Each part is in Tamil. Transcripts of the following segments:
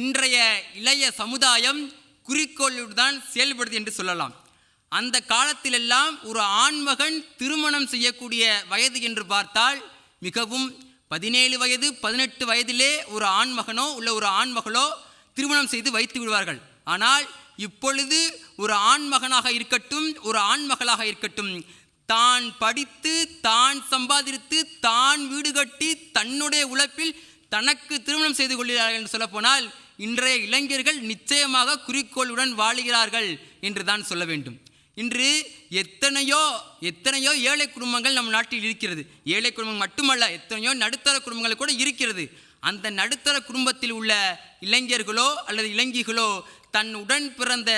இன்றைய இளைய சமுதாயம் குறிக்கோளோடு தான் செயல்படுது என்று சொல்லலாம். அந்த காலத்திலெல்லாம் ஒரு ஆண்மகன் திருமணம் செய்யக்கூடிய வயது என்று பார்த்தால் மிகவும் பதினேழு வயது பதினெட்டு வயதிலே ஒரு ஆண்மகனோ உள்ள ஒரு ஆண்மகளோ திருமணம் செய்து வைத்து விடுவார்கள். ஆனால் இப்பொழுது ஒரு ஆண்மகனாக இருக்கட்டும் ஒரு ஆண்மகளாக இருக்கட்டும் தான் படித்து தான் சம்பாதித்து தான் வீடு கட்டி தன்னுடைய உழைப்பில் தனக்கு திருமணம் செய்து கொள்கிறார்கள் என்று சொல்லப்போனால் இன்றைய இளைஞர்கள் நிச்சயமாக குறிக்கோளுடன் வாழுகிறார்கள் என்று தான் சொல்ல வேண்டும். இன்று எத்தனையோ எத்தனையோ ஏழை குடும்பங்கள் நம் நாட்டில் இருக்கிறது. ஏழை குடும்பம் மட்டுமல்ல எத்தனையோ நடுத்தர குடும்பங்கள் கூட இருக்கிறது. அந்த நடுத்தர குடும்பத்தில் உள்ள இளைஞர்களோ அல்லது இளைஞிகளோ தன் உடன் பிறந்த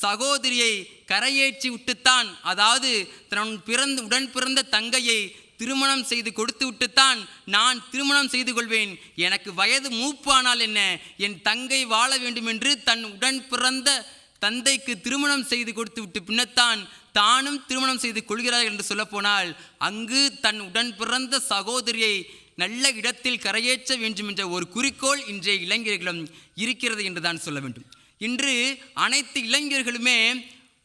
சகோதரியை கரையேற்றி விட்டுத்தான் அதாவது தன் பிறந்த உடன் பிறந்த தங்கையை திருமணம் செய்து கொடுத்து விட்டுத்தான் நான் திருமணம் செய்து கொள்வேன். எனக்கு வயது மூப்பானால் என்ன? என் தங்கை வாழ வேண்டும் என்று தன் உடன் பிறந்த தந்தைக்கு திருமணம் செய்து கொடுத்து விட்டு பின்னத்தான் தானும் திருமணம் செய்து கொள்கிறார் என்று சொல்லப்போனால் அங்கு தன் உடன் பிறந்த சகோதரியை நல்ல இடத்தில் கரையேற்ற வேண்டும் என்ற ஒரு குறிக்கோள் இன்றைய இளைஞர்களும் இருக்கிறது என்று தான் சொல்ல வேண்டும். இன்று அனைத்து இளைஞர்களுமே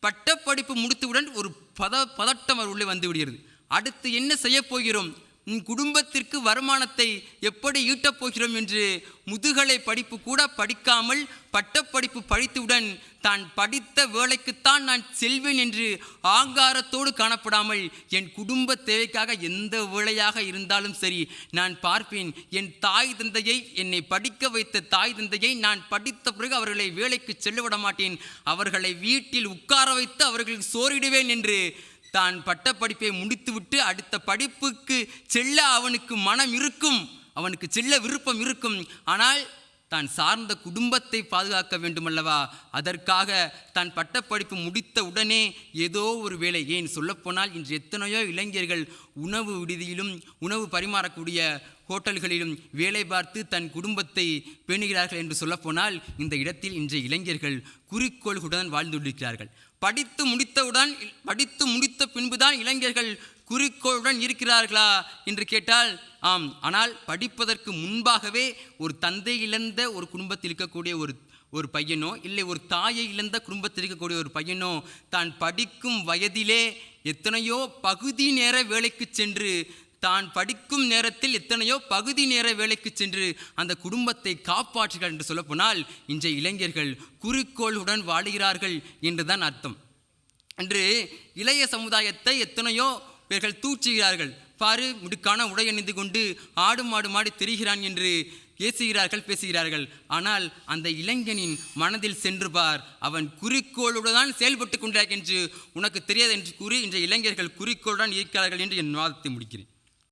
பட்டப்படிப்பு முடித்தவுடன் ஒரு பத பதட்டம் அவர் உள்ளே வந்து விடுகிறது. அடுத்து என்ன செய்யப் போகிறோம்? உன் குடும்பத்திற்கு வருமானத்தை எப்படி ஈட்டப் போகிறோம் என்று முதுகலை படிப்பு கூட படிக்காமல் பட்டப்படிப்பு படித்தவுடன் தான் படித்த வேலைக்குத்தான் நான் செல்வேன் என்று ஆங்காரத்தோடு காணப்படாமல் என் குடும்ப தேவைக்காக எந்த வேலையாக இருந்தாலும் சரி நான் பார்ப்பேன். என் தாய் தந்தையை என்னை படிக்க வைத்த தாய் தந்தையை நான் படித்த பிறகு அவர்களை வேலைக்கு செல்லவிட மாட்டேன் அவர்களை வீட்டில் உட்கார வைத்து அவர்களுக்கு சோறிடுவேன் என்று தான் பட்ட படிப்பை முடித்துவிட்டு அடுத்த படிப்புக்கு செல்ல அவனுக்கு மனம் இருக்கும். அவனுக்கு செல்ல விருப்பம் இருக்கும். ஆனால் தான் சார்ந்த குடும்பத்தை பாதுகாக்க வேண்டுமல்லவா? அதற்காக தான் பட்டப்படிப்பு முடித்த உடனே ஏதோ ஒரு வேலை ஏன் சொல்லப்போனால் இன்று எத்தனையோ இளைஞர்கள் உணவு விடுதியிலும் உணவு பரிமாறக்கூடிய ஹோட்டல்களிலும் வேலை பார்த்து தன் குடும்பத்தை பேணுகிறார்கள் என்று சொல்லப்போனால் இந்த இடத்தில் இன்றைய இளைஞர்கள் குறிக்கோள்களுடன் வாழ்ந்துள்ளிருக்கிறார்கள் படித்து முடித்தவுடன் படித்து முடித்த பின்புதான் இளைஞர்கள் குறிக்கோளுடன் இருக்கிறார்களா என்று கேட்டால் ஆம் ஆனால் படிப்பதற்கு முன்பாகவே ஒரு தந்தை இழந்த ஒரு குடும்பத்தில் இருக்கக்கூடிய ஒரு ஒரு பையனோ இல்லை ஒரு தாயை இழந்த குடும்பத்தில் இருக்கக்கூடிய ஒரு பையனோ தான் படிக்கும் வயதிலே எத்தனையோ பகுதி நேர வேலைக்கு சென்று தான் படிக்கும் நேரத்தில் எத்தனையோ பகுதி நேர வேலைக்கு சென்று அந்த குடும்பத்தை காப்பாற்றுகிறார் என்று சொல்லப்போனால் இன்றைய இளைஞர்கள் குறிக்கோளுடன் வாழுகிறார்கள் என்றுதான் அர்த்தம். அன்று இளைய சமுதாயத்தை எத்தனையோ இவர்கள் தூற்றுகிறார்கள். பாரு முடுக்கான உடை அணிந்து கொண்டு ஆடு மாடு மாடி தெரிகிறான் என்று ஏசுகிறார்கள் பேசுகிறார்கள். ஆனால் அந்த இளைஞனின் மனதில் சென்று பார் அவன் குறிக்கோளுடன் செயல்பட்டு கொண்டார் என்று உனக்கு தெரியாது என்று கூறி இன்றைய இளைஞர்கள் குறிக்கோளுடன் இருக்கிறார்கள் என்று என் வாதத்தை முடிக்கிறேன்.